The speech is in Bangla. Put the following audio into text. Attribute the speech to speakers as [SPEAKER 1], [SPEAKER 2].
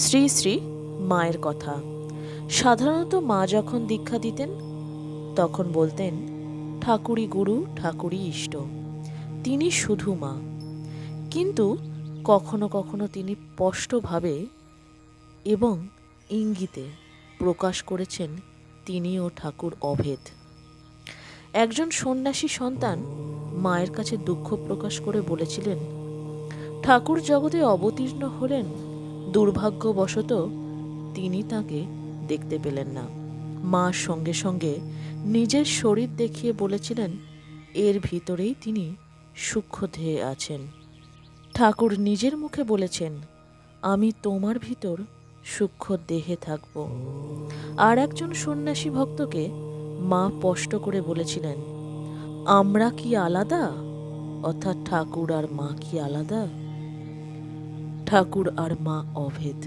[SPEAKER 1] শ্রী শ্রী মায়ের কথা। সাধারণত মা যখন দীক্ষা দিতেন, তখন বলতেন, ঠাকুরই গুরু, ঠাকুরই ইষ্ট। তিনি শুধু মা। কিন্তু কখনো কখনো তিনি স্পষ্টভাবে এবং ইঙ্গিতে প্রকাশ করেছেন, তিনিও ঠাকুর অভেদ। একজন সন্ন্যাসী সন্তান মায়ের কাছে দুঃখ প্রকাশ করে বলেছিলেন, ঠাকুর জগতে অবতীর্ণ হলেন দুর্ভাগ্যবশত তিনি তাকে দেখতে পেলেন না। মা সঙ্গে সঙ্গে নিজের শরীর দেখিয়ে বলেছিলেন, এর ভিতরেই তিনি সূক্ষ্ম ধেয়ে আছেন। ঠাকুর নিজের মুখে বলেছেন, আমি তোমার ভিতর সূক্ষ্ম দেহে থাকব। আর একজন সন্ন্যাসী ভক্তকে মা স্পষ্ট করে বলেছিলেন, আমরা কি আলাদা? অর্থাৎ ঠাকুর আর মা কি আলাদা? ঠাকুর আর মা অভেদ।